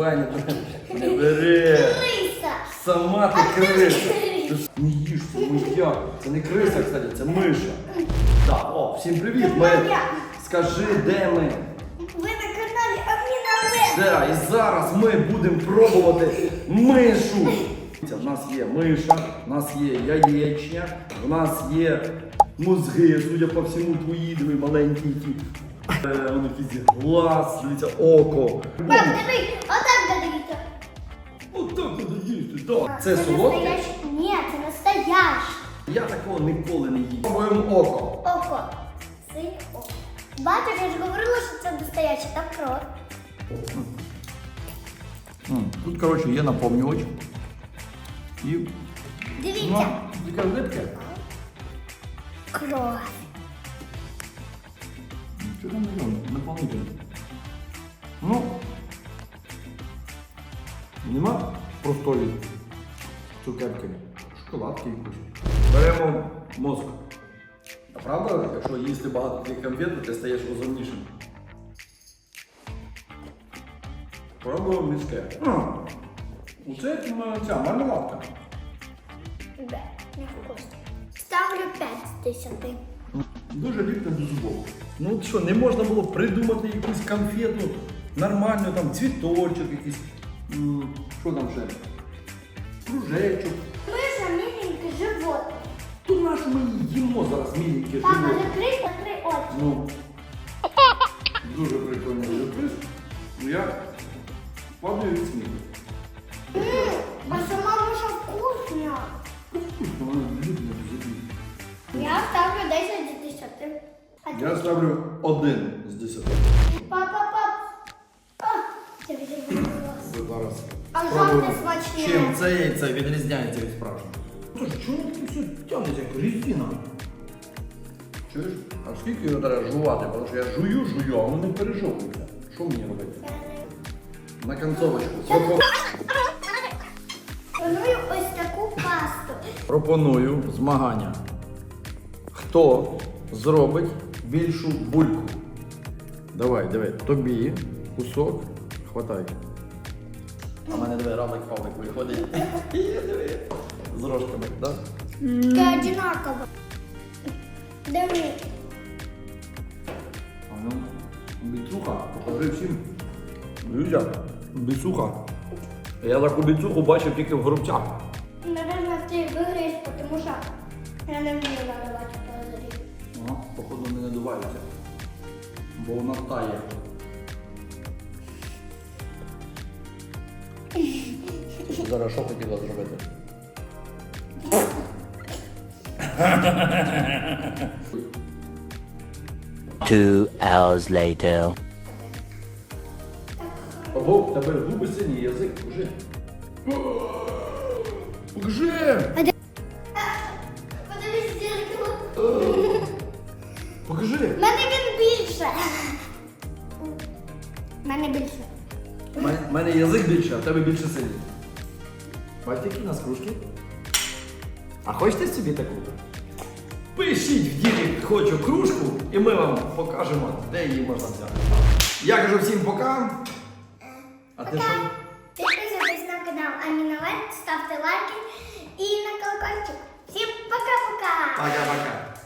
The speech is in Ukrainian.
Ваня, не бери. Криса. Сама ти криса. Ти ж не їж, це моя. Це не криса, кстати, це миша. Так, о, всім привіт. Ми... Скажи, де ми? Ви на каналі Аміна. Да, і зараз ми будемо пробувати мишу. Дивіться, В нас є миша, в нас є яєчня, в нас є мозги, судя по всьому, твої диви маленькі. ті. Е, Воно якийсь глаз, дивіться, око. Пап, диви, отак дивіться. Отак їсти, так. Це солодке? Ні, це настояще. Я такого ніколи не їм. Пробуємо око. Око. Синє око. Бачиш, я ж говорила, що це настояще, там кров. Тут, коротше, є наповнювач. І Дивіться. таке липке. Кров. Що там не знаю, наповнитель. Ну, нема простої цукерки, шоколадки якусь. Беремо мозок. А правда, якщо їсти багато таких конфет, то ти стаєш розумнішим. Пробуємо міське. Оце ця мармеладка. Бе, не вкусно. Ставлю 5 з 10. Дуже ліпне до зубов. Ну от що, не можна було придумати якусь конфету, нормальну, там цвіточок якийсь. Що там ще? Кружечок. Миша міленький живот. Тут наш ми їмо зараз міленьке Папа, живот. закрий, закрий очі. Ну, дуже прикольний сюрприз. Ну я падаю від сміху. Я ставлю один з десяти. Папа, пап. А, це зараз. А жовте смачне. Чим це яйце відрізняється від справжнього? Чому таке все тягнеться, як резина? Чуєш? А скільки його треба жувати? Тому що я жую, жую, а воно не пережовується. Що мені робити? На концовочку. Пропо- Планую ось таку пасту. Пропоную змагання. Хто зробить більшу бульку? Давай, давай. Тобі кусок. Хватай. А в мене диви равлик фавлик виходить. З рожками, так? Це одинаково. Де ми? А ну, біцуха, покажи всім. Людям, біцуха. Я таку біцуху бачив тільки в грубцях. Наверно, ти виграєш, тому що я не вмію наливати походу не надувається. Бо вона тає. Зараз що хотіла зробити? Two hours later. Ого, в тебе губи сині, язик, покажи. Покажи! Покажи! У мене він більше. У мене більше. У мене, в мене язик більше, а в тебе більше синій. Бачите, які у нас кружки? А хочете собі таку? Пишіть в ділі хочу кружку, і ми вам покажемо, де її можна взяти. Я кажу всім пока. А ти що? Підписуйтесь на канал Амінавет, ставте лайки і на колокольчик. Всім пока-пока! Пока-пока.